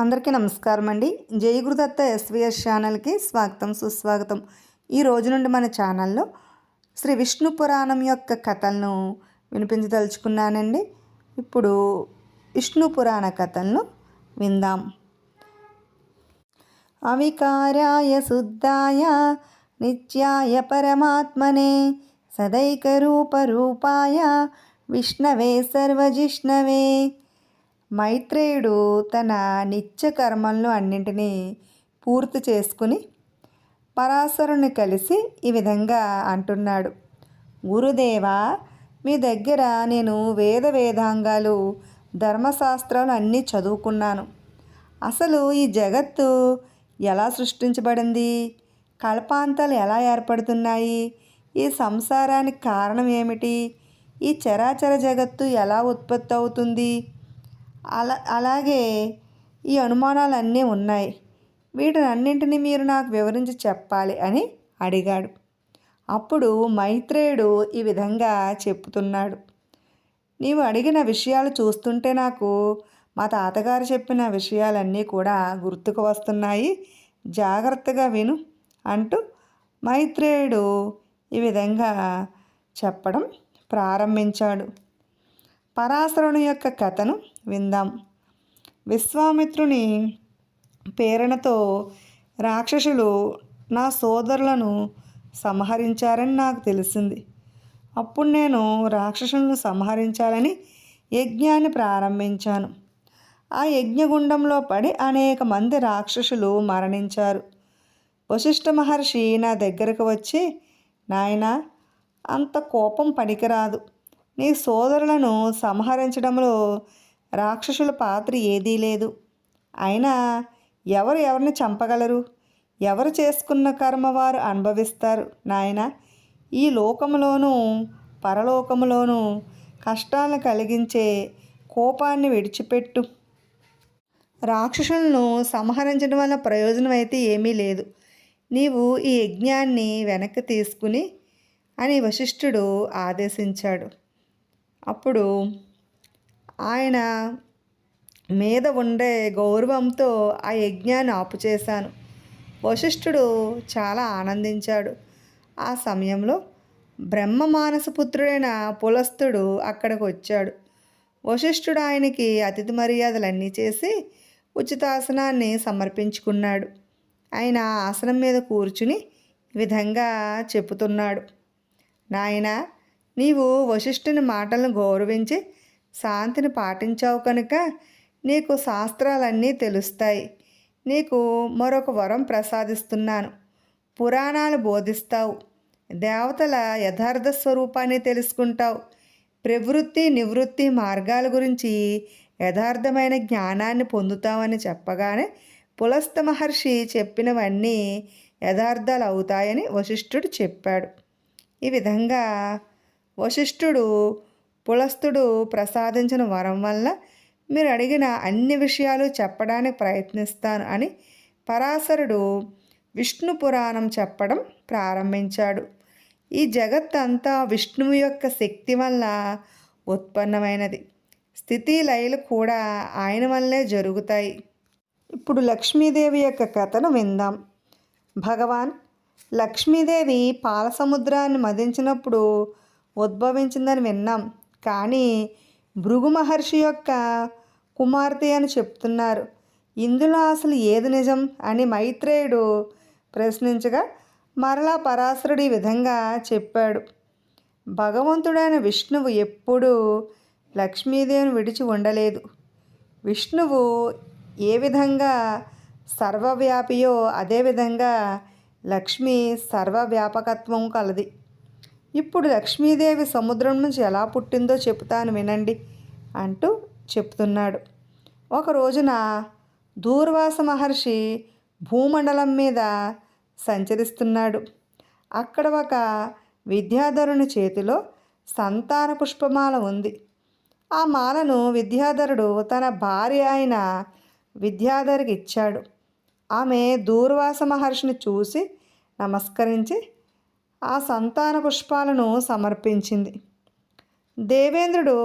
అందరికీ నమస్కారం అండి జై గురుదత్త ఎస్విఎస్ ఛానల్కి స్వాగతం సుస్వాగతం. ఈ రోజు నుండి మన ఛానల్లో శ్రీ విష్ణు పురాణం యొక్క కథలను వినిపించదలుచుకున్నానండి. ఇప్పుడు విష్ణు పురాణ కథలను విందాం. అవికారాయ శుద్ధాయ నిత్యాయ పరమాత్మనే సదైకరూపరూపాయ విష్ణవే సర్వజిష్ణవే. మైత్రేయుడు తన నిత్య కర్మలను అన్నింటినీ పూర్తి చేసుకుని పరాశరుని కలిసి ఈ విధంగా అంటున్నాడు. గురుదేవా మీ దగ్గర నేను వేద వేదాంగాలు ధర్మశాస్త్రాలు అన్నీ చదువుకున్నాను. అసలు ఈ జగత్తు ఎలా సృష్టించబడింది? కల్పాంతాలు ఎలా ఏర్పడుతున్నాయి? ఈ సంసారానికి కారణం ఏమిటి? ఈ చరాచర జగత్తు ఎలా ఉత్పత్తి అవుతుంది? అలా అలాగే ఈ అనుమానాలన్నీ ఉన్నాయి. వీటిని అన్నింటినీ మీరు నాకు వివరించి చెప్పాలి అని అడిగాడు. అప్పుడు మైత్రేయుడు ఈ విధంగా చెప్తున్నాడు. నీవు అడిగిన విషయాలు చూస్తుంటే నాకు మా తాతగారు చెప్పిన విషయాలన్నీ కూడా గుర్తుకు వస్తున్నాయి. జాగ్రత్తగా విను అంటూ మైత్రేయుడు ఈ విధంగా చెప్పడం ప్రారంభించాడు. పరాశరుని యొక్క కథను విందాం. విశ్వామిత్రుని ప్రేరణతో రాక్షసులు నా సోదరులను సంహరించారని నాకు తెలిసింది. అప్పుడు నేను రాక్షసులను సంహరించాలని యజ్ఞాన్ని ప్రారంభించాను. ఆ యజ్ఞగుండంలో పడి అనేక మంది రాక్షసులు మరణించారు. వశిష్ఠ మహర్షి నా దగ్గరకు వచ్చి నాయన అంత కోపం పనికిరాదు. నీ సోదరులను సంహరించడంలో రాక్షసుల పాత్ర ఏదీ లేదు. అయినా ఎవరు ఎవరిని చంపగలరు? ఎవరు చేసుకున్న కర్మ వారు అనుభవిస్తారు? నాయన ఈ లోకంలోనూ పరలోకంలోనూ కష్టాలను కలిగించే కోపాన్ని విడిచిపెట్టు. రాక్షసులను సంహరించడం వల్ల ప్రయోజనం అయితే ఏమీ లేదు. నీవు ఈ యజ్ఞాన్ని వెనక్కి తీసుకుని అని వశిష్ఠుడు ఆదేశించాడు. అప్పుడు ఆయన మీద ఉండే గౌరవంతో ఆ యజ్ఞాన్ని ఆపుచేశాను. వశిష్ఠుడు చాలా ఆనందించాడు. ఆ సమయంలో బ్రహ్మ మానసపుత్రుడైన పులస్తుడు అక్కడికి వచ్చాడు. వశిష్ఠుడు ఆయనకి అతిథి మర్యాదలన్నీ చేసి ఉచితాసనాన్ని సమర్పించుకున్నాడు. ఆయన ఆసనం మీద కూర్చుని విధంగా చెప్పుతున్నాడు నాయనా నీవు వశిష్ఠుని మాటలను గౌరవించి శాంతిని పాటించావు కనుక నీకు శాస్త్రాలన్నీ తెలుస్తాయి. నీకు మరొక వరం ప్రసాదిస్తున్నాను. పురాణాలు బోధిస్తావు. దేవతల యథార్థ స్వరూపాన్ని తెలుసుకుంటావు. ప్రవృత్తి నివృత్తి మార్గాల గురించి యథార్థమైన జ్ఞానాన్ని పొందుతావని చెప్పగానే పులస్త మహర్షి చెప్పినవన్నీ యథార్థాలు అవుతాయని వశిష్ఠుడు చెప్పాడు. ఈ విధంగా వశిష్ఠుడు పులస్తుడు ప్రసాదించిన వరం వల్ల మీరు అడిగిన అన్ని విషయాలు చెప్పడానికి ప్రయత్నిస్తాను అని పరాశరుడు విష్ణు పురాణం చెప్పడం ప్రారంభించాడు. ఈ జగత్ అంతా విష్ణువు యొక్క శక్తి వల్ల ఉత్పన్నమైనది. స్థితి లయలు కూడా ఆయన వల్లే జరుగుతాయి. ఇప్పుడు లక్ష్మీదేవి యొక్క కథను విందాం. భగవాన్ లక్ష్మీదేవి పాల సముద్రాన్ని మదించినప్పుడు ఉద్భవించిందని విన్నాం. కానీ భృగు మహర్షి యొక్క కుమార్తె అని చెప్తున్నారు. ఇందులో అసలు ఏది నిజం అని మైత్రేయుడు ప్రశ్నించగా మరలా పరాశరుడు ఈ విధంగా చెప్పాడు. భగవంతుడైన విష్ణువు ఎప్పుడూ లక్ష్మీదేవిని విడిచి ఉండలేదు. విష్ణువు ఏ విధంగా సర్వవ్యాపియో అదేవిధంగా లక్ష్మి సర్వవ్యాపకత్వం కలది. ఇప్పుడు లక్ష్మీదేవి సముద్రం నుంచి ఎలా పుట్టిందో చెప్తాను వినండి అంటూ చెప్తున్నాడు. ఒక రోజున దూర్వాస మహర్షి భూమండలం మీద సంచరిస్తున్నాడు. అక్కడ ఒక విద్యాధరుని చేతిలో సంతాన పుష్పమాల ఉంది. ఆ మాలను విద్యాధరుడు తన భార్య అయిన విద్యాధరికి ఇచ్చాడు. ఆమె దూర్వాస మహర్షిని చూసి నమస్కరించి ఆ సంతాన పుష్పాలను సమర్పించింది. దేవేంద్రుడు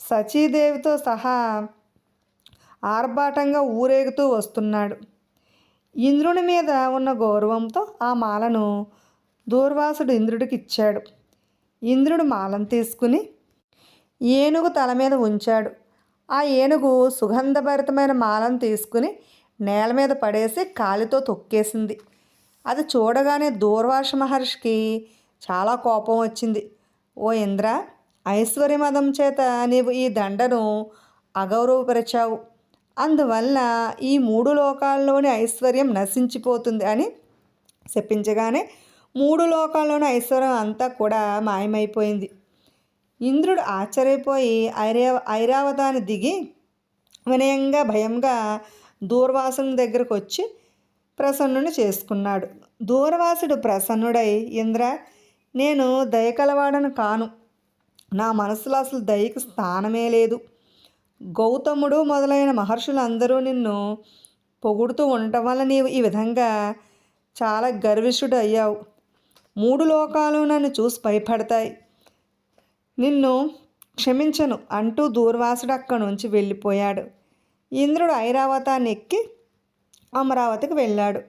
సచీదేవితో సహా ఆర్భాటంగా ఊరేగుతూ వస్తున్నాడు. ఇంద్రుని మీద ఉన్న గౌరవంతో ఆ మాలను దూర్వాసుడు ఇంద్రుడికి ఇచ్చాడు. ఇంద్రుడు మాలను తీసుకుని ఏనుగు తల మీద ఉంచాడు. ఆ ఏనుగు సుగంధభరితమైన మాలను తీసుకుని నేల మీద పడేసి కాలితో తొక్కేసింది. అది చూడగానే దూర్వాష మహర్షికి చాలా కోపం వచ్చింది. ఓ ఇంద్ర ఐశ్వర్యమదం చేత నీవు ఈ దండను అగౌరవపరిచావు. అందువల్ల ఈ మూడు లోకాల్లోని ఐశ్వర్యం నశించిపోతుంది అని చెప్పించగానే మూడు లోకాల్లోని ఐశ్వర్యం అంతా కూడా మాయమైపోయింది. ఇంద్రుడు ఆశ్చర్యపోయి ఐరా ఐరావతాన్ని దిగి వినయంగా భయంగా దూర్వాసం దగ్గరకు వచ్చి ప్రసన్నుని చేసుకున్నాడు. దూర్వాసుడు ప్రసన్నుడై ఇంద్ర నేను దయకలవాడను కాను. నా మనసులో అసలు దయకు స్థానమే లేదు. గౌతముడు మొదలైన మహర్షులందరూ నిన్ను పొగుడుతూ ఉండటం వల్ల నీవు ఈ విధంగా చాలా గర్విష్ఠుడు అయ్యావు. మూడు లోకాలు నన్ను చూసి భయపడతాయి. నిన్ను క్షమించను అంటూ దూర్వాసుడు అక్కడి నుంచి వెళ్ళిపోయాడు. ఇంద్రుడు ఐరావతాన్ని ఎక్కి అమరావతికి వెళ్ళాడు.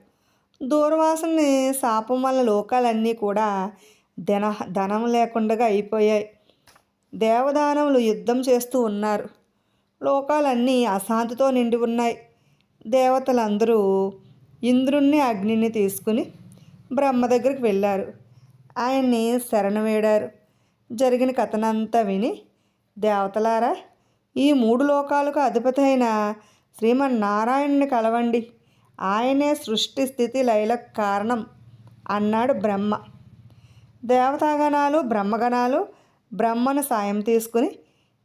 దూర్వాసుని శాపం వల్ల లోకాలన్నీ కూడా ధన ధనం లేకుండా అయిపోయాయి. దేవదానవులు యుద్ధం చేస్తూ ఉన్నారు. లోకాలన్నీ అశాంతితో నిండి ఉన్నాయి. దేవతలందరూ ఇంద్రుణ్ణి అగ్నిని తీసుకుని బ్రహ్మ దగ్గరికి వెళ్ళారు. ఆయన్ని శరణ వేడారు. జరిగిన కథనంతా విని దేవతలారా ఈ మూడు లోకాలకు అధిపతి అయిన శ్రీమన్నారాయణుని కలవండి. ఆయనే సృష్టి స్థితి లయలకు కారణం అన్నాడు బ్రహ్మ. దేవతాగణాలు బ్రహ్మగణాలు బ్రహ్మను సాయం తీసుకుని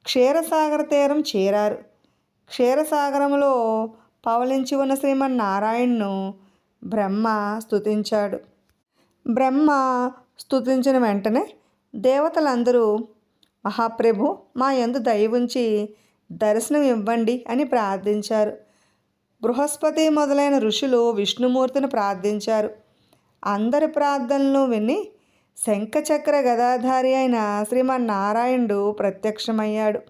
క్షీరసాగర తీరం చేరారు. క్షీరసాగరంలో పవలించి ఉన్న శ్రీమన్నారాయణను బ్రహ్మ స్తుతించాడు. బ్రహ్మ స్తుతించిన వెంటనే దేవతలందరూ మహాప్రభు మా యందు దయ ఉంచి దర్శనం ఇవ్వండి అని ప్రార్థించారు. బృహస్పతి మొదలైన ఋషులు విష్ణుమూర్తిని ప్రార్థించారు. అందరి ప్రార్థనలు విని శంఖచక్ర గదాధారి అయిన శ్రీమన్నారాయణుడు ప్రత్యక్షమయ్యాడు.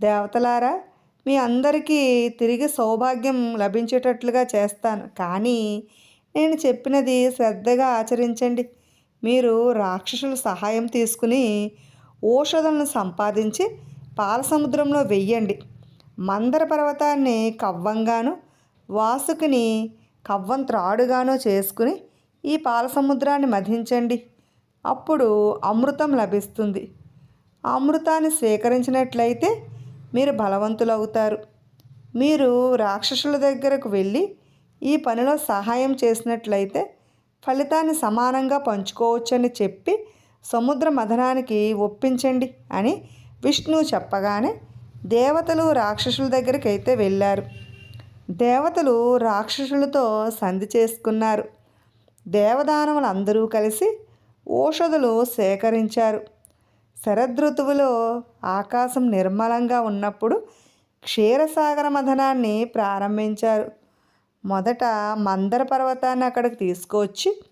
దేవతలారా మీ అందరికీ తిరిగి సౌభాగ్యం లభించేటట్లుగా చేస్తాను. కానీ నేను చెప్పినది శ్రద్ధగా ఆచరించండి. మీరు రాక్షసుల సహాయం తీసుకుని ఔషధాలను సంపాదించి పాల సముద్రంలో వెయ్యండి మందర పర్వతాన్ని కవ్వంగాను వాసుకుని కవ్వం త్రాడుగానో చేసుకుని ఈ పాలసముద్రాన్ని మధించండి. అప్పుడు అమృతం లభిస్తుంది. అమృతాన్ని స్వీకరించినట్లయితే మీరు బలవంతులవుతారు. మీరు రాక్షసుల దగ్గరకు వెళ్ళి ఈ పనిలో సహాయం చేసినట్లయితే ఫలితాన్ని సమానంగా పంచుకోవచ్చని చెప్పి సముద్ర మథనానికి ఒప్పించండి అని విష్ణు చెప్పగానే దేవతలు రాక్షసుల దగ్గరికి అయితే వెళ్ళారు. దేవతలు రాక్షసులతో సంధి చేసుకున్నారు. దేవదానవులు అందరూ కలిసి ఔషధులు సేకరించారు. శరదృతువులో ఆకాశం నిర్మలంగా ఉన్నప్పుడు క్షీరసాగర మథనాన్ని ప్రారంభించారు. మొదట మందర పర్వతాన్ని అక్కడికి తీసుకువచ్చి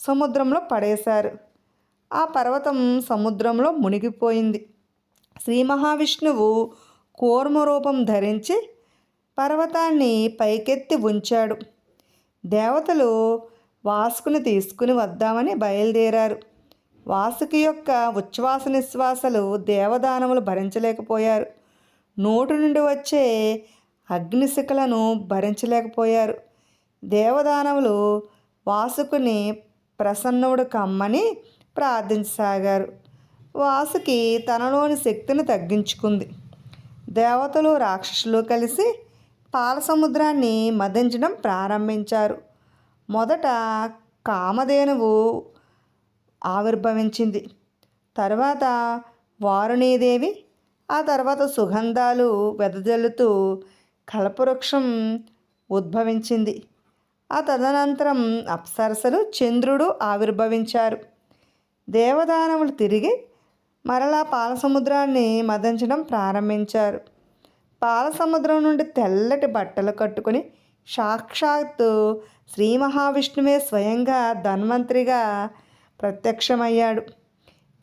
సముద్రంలో పడేశారు. ఆ పర్వతం సముద్రంలో మునిగిపోయింది. శ్రీ మహావిష్ణువు కూర్మ రూపం ధరించి పర్వతాన్ని పైకెత్తి ఉంచాడు. దేవతలు వాసుకుని తీసుకుని వద్దామని బయలుదేరారు. వాసుకి యొక్క ఉచ్ఛ్వాస నిశ్వాసలు దేవదానములు భరించలేకపోయారు. నోటి నుండి వచ్చే అగ్నిశిఖలను భరించలేకపోయారు. దేవదానవులు వాసుకుని ప్రసన్నుడు కమ్మని ప్రార్థించసాగారు. వాసుకి తనలోని శక్తిని తగ్గించుకుంది. దేవతలు రాక్షసులు కలిసి పాల సముద్రాన్ని మదించడం ప్రారంభించారు. మొదట కామధేనువు ఆవిర్భవించింది. తర్వాత వారుణీదేవి ఆ తర్వాత సుగంధాలు వెదజల్లుతూ కల్పవృక్షం ఉద్భవించింది. ఆ తదనంతరం అప్సరసలు చంద్రుడు ఆవిర్భవించారు. దేవదానవులు తిరిగి మరలా పాలసముద్రాన్ని మదించడం ప్రారంభించారు. పాలసముద్రం నుండి తెల్లటి బట్టలు కట్టుకుని సాక్షాత్తు శ్రీ మహావిష్ణువే స్వయంగా ధన్వంతరిగా ప్రత్యక్షమయ్యాడు.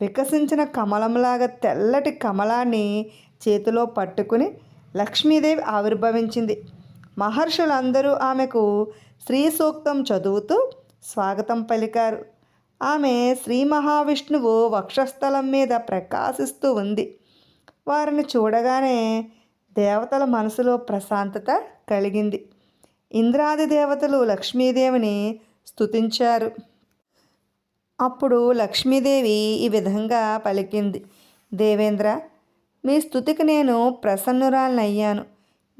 వికసించిన కమలంలాగా తెల్లటి కమలాన్ని చేతిలో పట్టుకుని లక్ష్మీదేవి ఆవిర్భవించింది. మహర్షులందరూ ఆమెకు శ్రీ సూక్తం చదువుతూ స్వాగతం పలికారు. ఆమె శ్రీ మహావిష్ణువు వక్షస్థలం మీద ప్రకాశిస్తూ ఉంది. వారిని చూడగానే దేవతల మనసులో ప్రశాంతత కలిగింది. ఇంద్రాది దేవతలు లక్ష్మీదేవిని స్థుతించారు అప్పుడు లక్ష్మీదేవి ఈ విధంగా పలికింది. దేవేంద్ర మీ స్థుతికి నేను ప్రసన్నురాలనయ్యాను.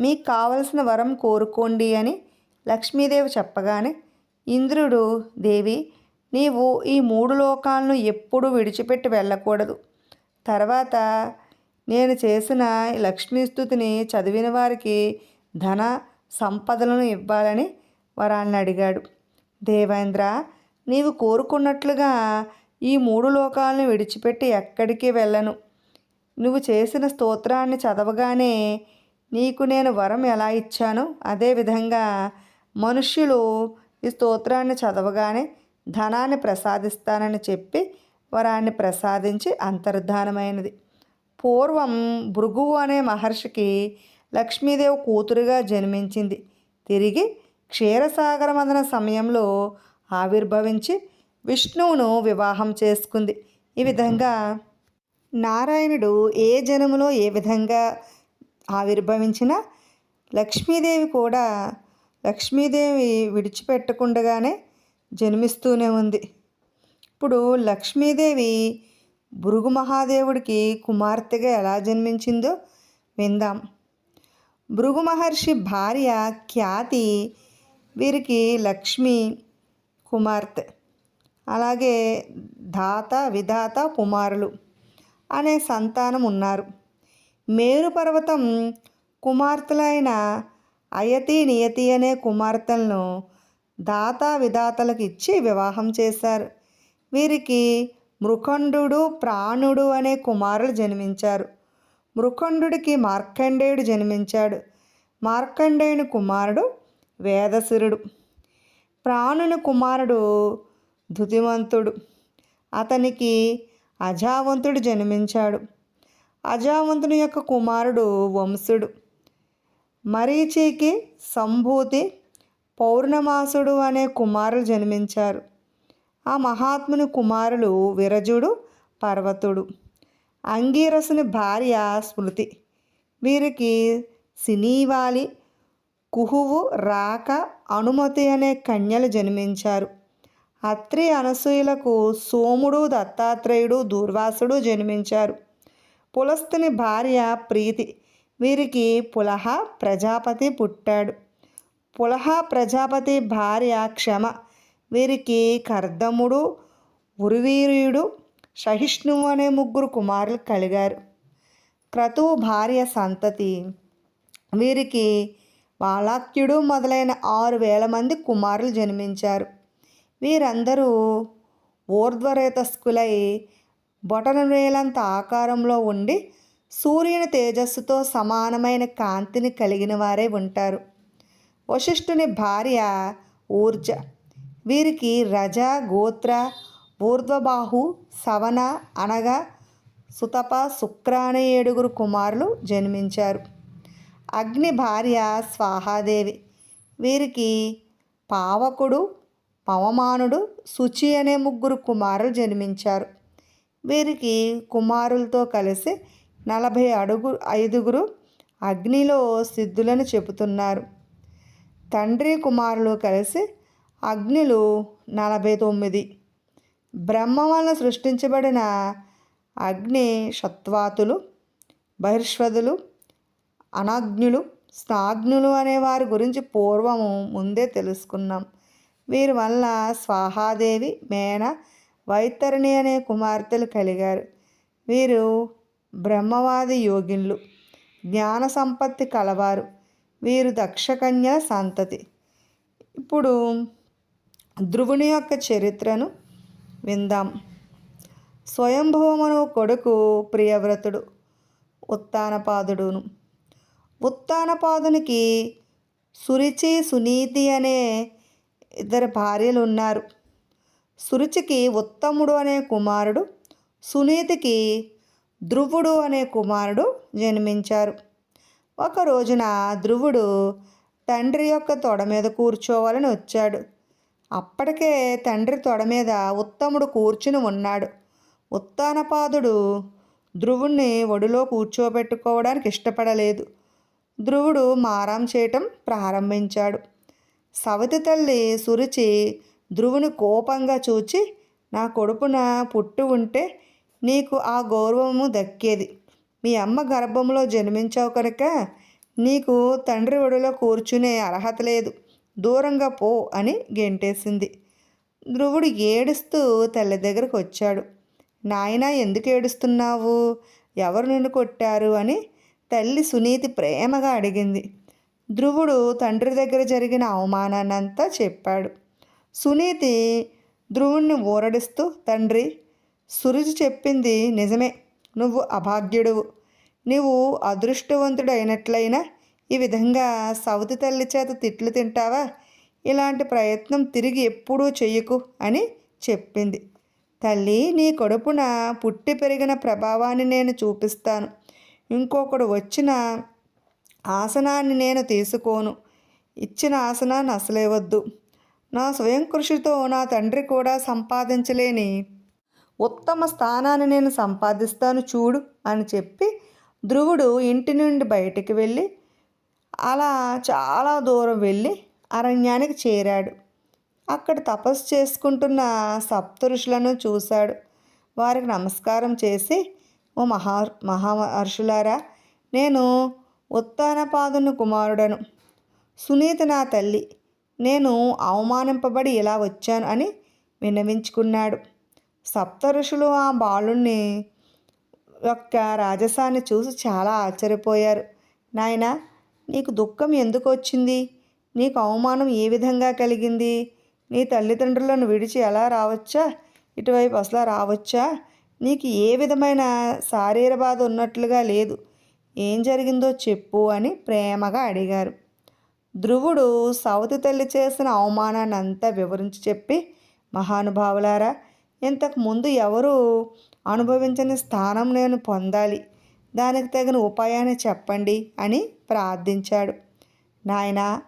మీకు కావలసిన వరం కోరుకోండి అని లక్ష్మీదేవి చెప్పగానే ఇంద్రుడు దేవి నీవు ఈ మూడు లోకాలను ఎప్పుడూ విడిచిపెట్టి వెళ్ళకూడదు. తర్వాత నేను చేసిన ఈ లక్ష్మీ స్థుతిని చదివిన వారికి ధన సంపదలను ఇవ్వాలని వరాన్ని అడిగాడు. దేవేంద్ర నీవు కోరుకున్నట్లుగా ఈ మూడు లోకాలను విడిచిపెట్టి ఎక్కడికి వెళ్ళను. నువ్వు చేసిన స్తోత్రాన్ని చదవగానే నీకు నేను వరం ఎలా ఇచ్చానో అదేవిధంగా మనుష్యులు ఈ స్తోత్రాన్ని చదవగానే ధనాన్ని ప్రసాదిస్తానని చెప్పి వరాన్ని ప్రసాదించి అంతర్ధానమైనది. పూర్వం భృగువు అనే మహర్షికి లక్ష్మీదేవి కూతురుగా జన్మించింది. తిరిగి క్షీరసాగర మదన సమయంలో ఆవిర్భవించి విష్ణువును వివాహం చేసుకుంది. ఈ విధంగా నారాయణుడు ఏ జనములో ఏ విధంగా ఆవిర్భవించినా లక్ష్మీదేవి కూడా లక్ష్మీదేవి విడిచిపెట్టకుండగానే జన్మిస్తూనే ఉంది. ఇప్పుడు లక్ష్మీదేవి భృగు మహాదేవుడికి కుమార్తెగా ఎలా జన్మించిందో విందాం. భృగు మహర్షి భార్య ఖ్యాతి వీరికి లక్ష్మి కుమార్తె. అలాగే దాత విధాత కుమారులు అనే సంతానం ఉన్నారు. మేరు పర్వతం కుమార్తెలైన అయతి నియతి అనే కుమార్తెలను దాత విధాతలకు ఇచ్చి వివాహం చేశారు. వీరికి మృఖండు ప్రాణుడు అనే కుమారులు జన్మించారు. మృఖండుడికి మార్కండేయుడు జన్మించాడు. మార్కండేయుని కుమారుడు వేదసురుడు. ప్రాణుని కుమారుడు ధృతిమంతుడు. అతనికి అజావంతుడు జన్మించాడు. అజావంతుని యొక్క కుమారుడు వంశుడు. మరీచికి సంభూతి పౌర్ణమాసుడు అనే కుమారులు జన్మించారు. ఆ మహాత్ముని కుమారులు విరజుడు పర్వతుడు. అంగీరసుని భార్య స్మృతి. వీరికి సినీవాలి కుహువు రాక అనుమతి అనే కన్యలు జన్మించారు. అత్రి అనసూయులకు సోముడు దత్తాత్రేయుడు దూర్వాసుడు జన్మించారు. పులస్తుని భార్య ప్రీతి. వీరికి పులహ ప్రజాపతి పుట్టాడు. పులహ ప్రజాపతి భార్య క్షమ. వీరికి కర్దముడు ఉరువీర్యుడు సహిష్ణువు అనే ముగ్గురు కుమారులు కలిగారు. క్రతువు భార్య సంతతి. వీరికి వాళాక్యుడు మొదలైన ఆరు వేల మంది కుమారులు జన్మించారు. వీరందరూ ఊర్ధ్వరేతస్కులై బొటనవేలంత ఆకారంలో ఉండి సూర్యుని తేజస్సుతో సమానమైన కాంతిని కలిగిన వారే ఉంటారు. వశిష్ఠుని భార్య ఊర్జ. వీరికి రజ గోత్ర ఊర్ధ్వబాహు సవన అనగా సుతప శుక్ర అనే ఏడుగురు కుమారులు జన్మించారు. అగ్ని భార్య స్వాహాదేవి. వీరికి పావకుడు పవమానుడు శుచి అనే ముగ్గురు కుమారులు జన్మించారు. వీరికి కుమారులతో కలిసి నలభై అడుగు ఐదుగురు అగ్నిలో సిద్ధులను చెబుతున్నారు. తండ్రి కుమారులు కలిసి అగ్నిలు నలభై తొమ్మిది. బ్రహ్మ వలన సృష్టించబడిన అగ్ని షత్వాతులు బహిర్ష్వదులు అనాగ్నులు స్నాగ్నులు అనే వారి గురించి పూర్వము ముందే తెలుసుకున్నాం. వీరి వల్ల స్వాహాదేవి మేన వైతరిణి అనే కుమార్తెలు కలిగారు. వీరు బ్రహ్మవాది యోగిన్లు. జ్ఞాన సంపత్తి కలవారు. వీరు దక్షకన్య సంతతి. ఇప్పుడు ధ్రువుని యొక్క చరిత్రను విందాం. స్వయంభూమను కొడుకు ప్రియవ్రతుడు ఉత్తానపాదుడును. ఉత్తానపాదునికి సురిచి సునీతి అనే ఇద్దరు భార్యలు ఉన్నారు సురుచికి ఉత్తముడు అనే కుమారుడు సునీతికి ధ్రువుడు అనే కుమారుడు జన్మించారు. ఒక రోజున ధ్రువుడు తండ్రి యొక్క తొడ మీద కూర్చోవాలని వచ్చాడు. అప్పటికే తండ్రి తొడ మీద ఉత్తముడు కూర్చుని ఉన్నాడు. ఉత్తానపాదుడు ధ్రువుణ్ణి ఒడిలో కూర్చోబెట్టుకోవడానికి ఇష్టపడలేదు. ధ్రువుడు మారం చేయటం ప్రారంభించాడు. సవతి తల్లి సురుచి ధ్రువుని కోపంగా చూచి నా కొడుకున పుట్టు ఉంటే నీకు ఆ గౌరవము దక్కేది. మీ అమ్మ గర్భంలో జన్మించావు కనుక నీకు తండ్రి ఒడిలో కూర్చునే అర్హత లేదు. దూరంగా పో అని గెంటేసింది. ధ్రువుడు ఏడుస్తూ తల్లి దగ్గరకు వచ్చాడు. నాయన ఎందుకు ఏడుస్తున్నావు? ఎవరు నిన్ను కొట్టారు? అని తల్లి సునీతి ప్రేమగా అడిగింది. ధ్రువుడు తండ్రి దగ్గర జరిగిన అవమానాన్నంతా చెప్పాడు. సునీతి ధ్రువుణ్ణి ఊరడిస్తూ తండ్రి సురుచి చెప్పింది నిజమే. నువ్వు అభాగ్యుడువు. నువ్వు అదృష్టవంతుడైనట్లయినా ఈ విధంగా సౌతి తల్లి చేత తిట్లు తింటావా? ఇలాంటి ప్రయత్నం తిరిగి ఎప్పుడూ చెయ్యకు అని చెప్పింది. తల్లి నీ కడుపున పుట్టి పెరిగిన ప్రభావాన్ని నేను చూపిస్తాను. ఇంకొకడు వచ్చిన ఆసనాన్ని నేను తీసుకోను. ఇచ్చిన ఆసనాన్ని అసలే వద్దు. నా స్వయం కృషితో నా తండ్రి కూడా సంపాదించలేని ఉత్తమ స్థానాన్ని నేను సంపాదిస్తాను చూడు అని చెప్పి ధ్రువుడు ఇంటి నుండి బయటికి వెళ్ళి అలా చాలా దూరం వెళ్ళి అరణ్యానికి చేరాడు. అక్కడ తపస్సు చేసుకుంటున్న సప్తఋషులను చూశాడు. వారికి నమస్కారం చేసి ఓ మహా మహామహర్షులారా నేను ఉత్తానపాదుని కుమారుడను. సునీత నా తల్లి. నేను అవమానింపబడి ఇలా వచ్చాను అని విన్నవించుకున్నాడు. సప్త ఋషులు ఆ బాలుణ్ణి యొక్క రాజసాన్ని చూసి చాలా ఆశ్చర్యపోయారు. నాయన నీకు దుఃఖం ఎందుకు వచ్చింది నీకు అవమానం ఏ విధంగా కలిగింది? నీ తల్లిదండ్రులను విడిచి ఎలా రావచ్చా? ఇటువైపు అసలు రావచ్చా? నీకు ఏ విధమైన శారీర బాధ ఉన్నట్లుగా లేదు. ఏం జరిగిందో చెప్పు అని ప్రేమగా అడిగారు. ధ్రువుడు సవతి తల్లి చేసిన అవమానాన్ని అంతా వివరించి చెప్పి మహానుభావులారా ఇంతకు ముందు ఎవరు అనుభవించని స్థానం నేను పొందాలి. దానికి తగిన ఉపాయాన్ని చెప్పండి అని ప్రార్థించాడు. నాయన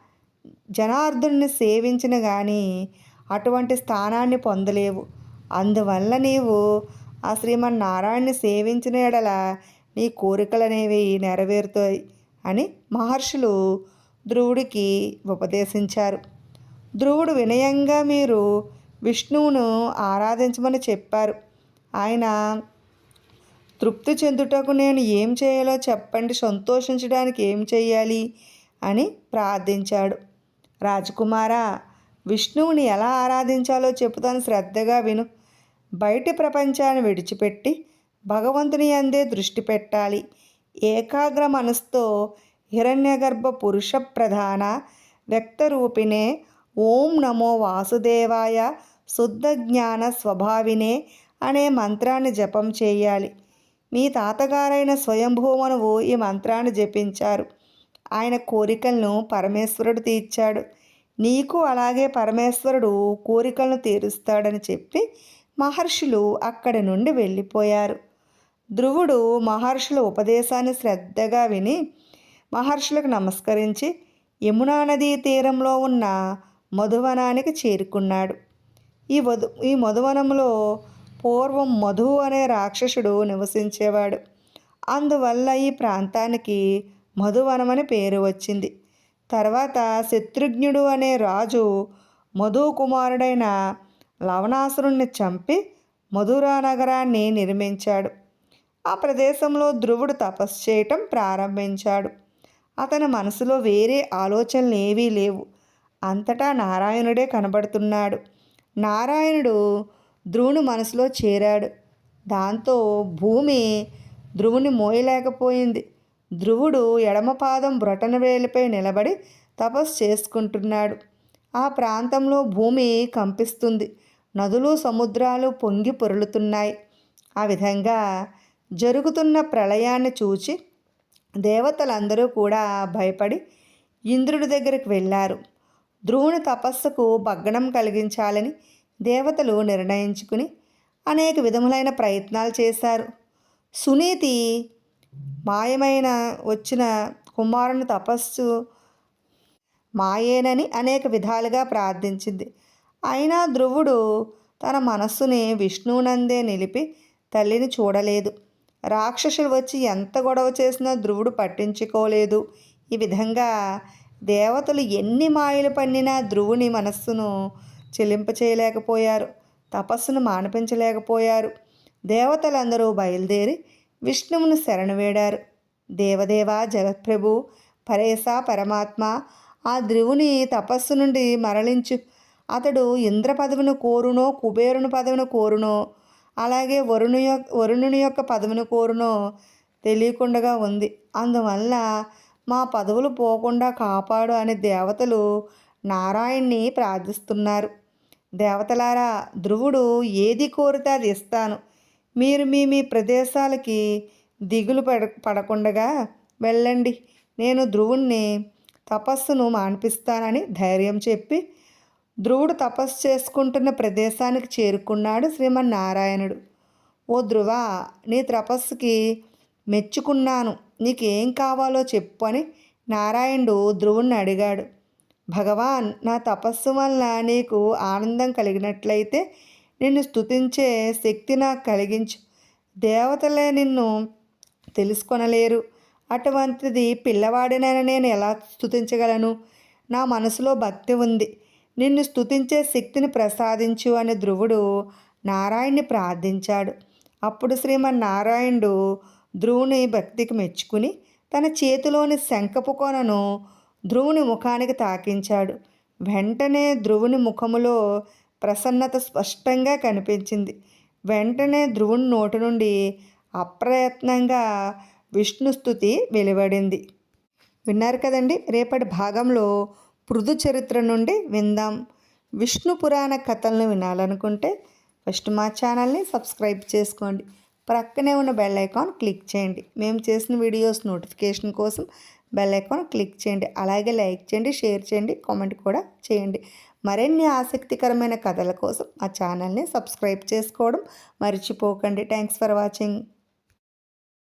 జనార్దుని సేవించిన కానీ అటువంటి స్థానాన్ని పొందలేవు. అందువల్ల నీవు ఆ శ్రీమన్నారాయణని సేవించిన ఎడల నీ కోరికలనేవి నెరవేరుతాయి అని మహర్షులు ధ్రువుడికి ఉపదేశించారు. ధ్రువుడు వినయంగా మీరు విష్ణువును ఆరాధించమని చెప్పారు. ఆయన తృప్తి చెందుటకు నేను ఏం చేయాలో చెప్పండి సంతోషించడానికి ఏం చేయాలి అని ప్రార్థించాడు. రాజకుమారా విష్ణువుని ఎలా ఆరాధించాలో చెబుతాను శ్రద్ధగా విను. బయటి ప్రపంచాన్ని విడిచిపెట్టి భగవంతుని అందే దృష్టి పెట్టాలి. ఏకాగ్ర మనసుతో హిరణ్యగర్భ పురుష ప్రధాన వ్యక్తరూపిణే ఓం నమో వాసుదేవాయ శుద్ధ జ్ఞాన స్వభావినే అనే మంత్రాన్ని జపం చేయాలి. మీ తాతగారైన స్వయంభూమనువు ఈ మంత్రాన్ని జపించారు. ఆయన కోరికలను పరమేశ్వరుడు తీర్చాడు. నీకు అలాగే పరమేశ్వరుడు కోరికలను తీరుస్తాడని చెప్పి మహర్షులు అక్కడి నుండి వెళ్ళిపోయారు. ధ్రువుడు మహర్షుల ఉపదేశాన్ని శ్రద్ధగా విని మహర్షులకు నమస్కరించి యమునా నదీ తీరంలో ఉన్న మధువనానికి చేరుకున్నాడు. ఈ వధు ఈ మధువనంలో పూర్వం మధు అనే రాక్షసుడు నివసించేవాడు. అందువల్ల ఈ ప్రాంతానికి మధువనమని పేరు వచ్చింది. తర్వాత శత్రుఘ్నుడు అనే రాజు మధు కుమారుడైన లవణాసురుణ్ణి చంపి మధురా నగరాన్ని నిర్మించాడు. ఆ ప్రదేశంలో ధ్రువుడు తపస్సు చేయటం ప్రారంభించాడు. అతని మనసులో వేరే ఆలోచనలు ఏవీ లేవు. అంతటా నారాయణుడే కనబడుతున్నాడు. నారాయణుడు ధ్రువుని మనసులో చేరాడు. దాంతో భూమి ధ్రువుని మోయలేకపోయింది. ధ్రువుడు ఎడమపాదం బ్రొటన వేలిపై నిలబడి తపస్సు చేసుకుంటున్నాడు. ఆ ప్రాంతంలో భూమి కంపిస్తుంది. నదులు సముద్రాలు పొంగి పొరులుతున్నాయి. ఆ విధంగా జరుగుతున్న ప్రళయాన్ని చూచి దేవతలందరూ కూడా భయపడి ఇంద్రుడి దగ్గరికి వెళ్ళారు. ధ్రువుని తపస్సుకు భగ్నం కలిగించాలని దేవతలు నిర్ణయించుకుని అనేక విధములైన ప్రయత్నాలు చేశారు. సునీతి మాయమైన వచ్చిన కుమారుని తపస్సు మాయేనని అనేక విధాలుగా ప్రార్థించింది. అయినా ధ్రువుడు తన మనస్సుని విష్ణువునందే నిలిపి తల్లిని చూడలేదు. రాక్షసులు వచ్చి ఎంత గొడవ చేసినా ధ్రువుడు పట్టించుకోలేదు. ఈ విధంగా దేవతలు ఎన్ని మాయలు పన్నినా ధ్రువుని మనస్సును చెల్లింప చేయలేకపోయారు. తపస్సును మానిపించలేకపోయారు. దేవతలందరూ బయలుదేరి విష్ణువును శరణు వేడారు. దేవదేవ జగత్ప్రభు పరేశ పరమాత్మ ఆ ధ్రువుని తపస్సు నుండి మరలించు. అతడు ఇంద్ర పదవిని కోరునో కుబేరుని పదవిని కోరునో అలాగే వరుణు యొక్క వరుణుని యొక్క పదవిని కోరునో తెలియకుండా ఉంది. అందువల్ల మా పదవులు పోకుండా కాపాడు అనే దేవతలు నారాయణ్ణి ప్రార్థిస్తున్నారు. దేవతలారా ధ్రువుడు ఏది కోరితే అది ఇస్తాను. మీరు మీ మీ ప్రదేశాలకి దిగులు పడ పడకుండగా వెళ్ళండి. నేను ధ్రువుణ్ణి తపస్సును మాన్పిస్తానని ధైర్యం చెప్పి ధ్రువుడు తపస్సు చేసుకుంటున్న ప్రదేశానికి చేరుకున్నాడు శ్రీమన్నారాయణుడు. ఓ ధ్రువ నీ తపస్సుకి మెచ్చుకున్నాను. నీకేం కావాలో చెప్పు అని నారాయణుడు ధ్రువుణ్ణి అడిగాడు. భగవాన్ నా తపస్సు వల్ల నీకు ఆనందం కలిగినట్లయితే నిన్ను స్తుతించే శక్తి నాకు కలిగించు. దేవతలే నిన్ను తెలుసుకొనలేరు. అటువంటిది పిల్లవాడినైనా నేను ఎలా స్తుతించగలను? నా మనసులో భక్తి ఉంది. నిన్ను స్థుతించే శక్తిని ప్రసాదించు అని ధ్రువుడు నారాయణ్ణి ప్రార్థించాడు. అప్పుడు శ్రీమన్నారాయణుడు ధ్రువుని భక్తికి మెచ్చుకుని తన చేతిలోని శంఖపు కొనను ధ్రువుని ముఖానికి తాకించాడు. వెంటనే ధ్రువుని ముఖములో ప్రసన్నత స్పష్టంగా కనిపించింది. వెంటనే ధ్రువుని నోటి నుండి అప్రయత్నంగా విష్ణుస్థుతి వెలువడింది. విన్నారు కదండి రేపటి భాగంలో పృథు చరిత్ర నుండి విందాం. విష్ణు పురాణ కథలను వినాలనుకుంటే ఫస్ట్ మా ఛానల్ని సబ్స్క్రైబ్ చేసుకోండి. ప్రక్కనే ఉన్న బెల్ ఐకాన్ క్లిక్ చేయండి. మేము చేసిన వీడియోస్ నోటిఫికేషన్ కోసం బెల్ ఐకాన్ క్లిక్ చేయండి. అలాగే లైక్ చేయండి షేర్ చేయండి కామెంట్ కూడా చేయండి. మరిన్ని ఆసక్తికరమైన కథల కోసం మా ఛానల్ని సబ్స్క్రైబ్ చేసుకోవడం మర్చిపోకండి. Thanks for watching.